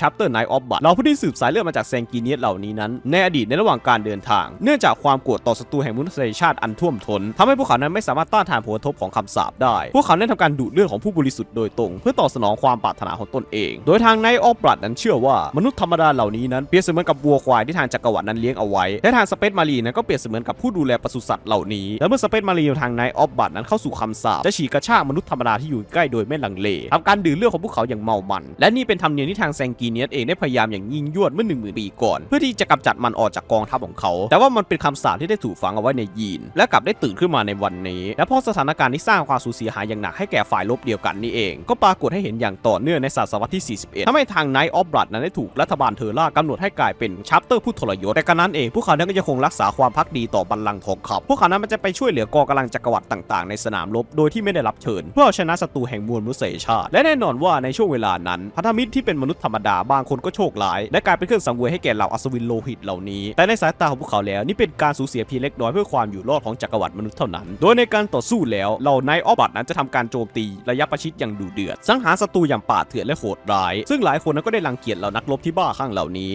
ชัปเตอร์ไนท์ออฟบัตเราผู้ที่สืบสายเลือดมาจากแซงกีเนียสเหล่านี้นั้น ในอดีตในระหว่างการเดินทาง เนื่องจากความโกรธต่อศัตรูแห่งมนุษยชาติอันท่วมท้นทำให้พวกเขานั้นไม่สามารถต้านทานผลกระทบของคำสาปได้ พวกเขาได้ทำการดูดเลือดของผู้บริสุทธิ์โดยตรง เพื่อตอบสนองความปรารถนาของตนเอง โดยทางไนท์ออฟบัตนั้นเชื่อว่ามนุษย์ธรรมดาเหล่านี้นั้นเปรียบเสมือนกับวัวควายที่ทางจักรวรรดินั้นเลี้ยงเอาไว้และทางสเปซมารีนั้นก็เปรียบเสมือนกับผู้ดูแลปศุสัตว์เหล่านี้และเมื่อสเปซมารีทางไนท์ออฟบัตนั้นเข้าสู่คำสาปจะฉีกกระชากมนุษย์ธรรมดาที่อยู่ใกล้โดยไม่ลังเลทำการดื่มเลือดของพวกเขาอย่างเมามัน และนี่เป็นธรรมเนียมที่ทางแซงกีเนียสเองได้พยายามอย่างยิ่งยวดเมื่อหนึ่งหมื่นปีก่อน เพื่อที่จะกำจัดมันออกจากกองทัพของเขา แต่ว่ามันเป็นคำสาปที่ได้ถูกฝังเอาไว้ในยีน และกลับได้ตื่นขึ้นมาในวันนี้ และเพราะสถานการณ์ที่สร้างความสูญเสียหายอย่างหนักให้แก่ฝ่ายลบเดียวกันนี่เอง ก็ปรากฏให้เห็นอย่างต่อเนื่องในศตวรรษที่ 41ทำให้ทางไนท์ออฟบลัดนั้นได้ถูกรัฐบาลเทอร่ากำหนดให้กลายเป็นชัปเตอร์ผู้ทรยศแต่กันนั้นเองพวกเขานั้นก็ยังคงรักษาความพักดีต่อบัลลังก์ทองคำพวกเขานั้นมันจะไปช่วยเหลือกองกำลังจักรวรรดิต่างๆ ในสนามรบโดยที่ไม่ได้รับเชิญ เพื่อเอาชนะศัตรูแห่งมวลมนุษยชาติ และแน่นอนว่าในช่วงเวลานั้นพันธมิตรที่เป็นมนุษย์ธรรมดาบางคนก็โชคหลาย และกลายเป็นเครื่องสังเวยให้แก่เหล่าอัศวินโลหิตเหล่านี้ แต่ในสายตาของพวกเขาแล้วนี่เป็นการสูญเสียเพียงเล็กน้อยเพื่อความอยู่รอดของจักรวรรดิมนุษย์เท่านั้น โดยในการต่อสู้แล้วเหล่านายออบัตนั้นจะทำการโจมตีระยะประชิดอย่างดุเดือด สังหารศัตรูอย่างป่าเถื่อนและโหดร้าย ซึ่งหลายคนนั้นก็ได้รังเกียจเหล่านักรบที่บ้าคลั่งเหล่านี้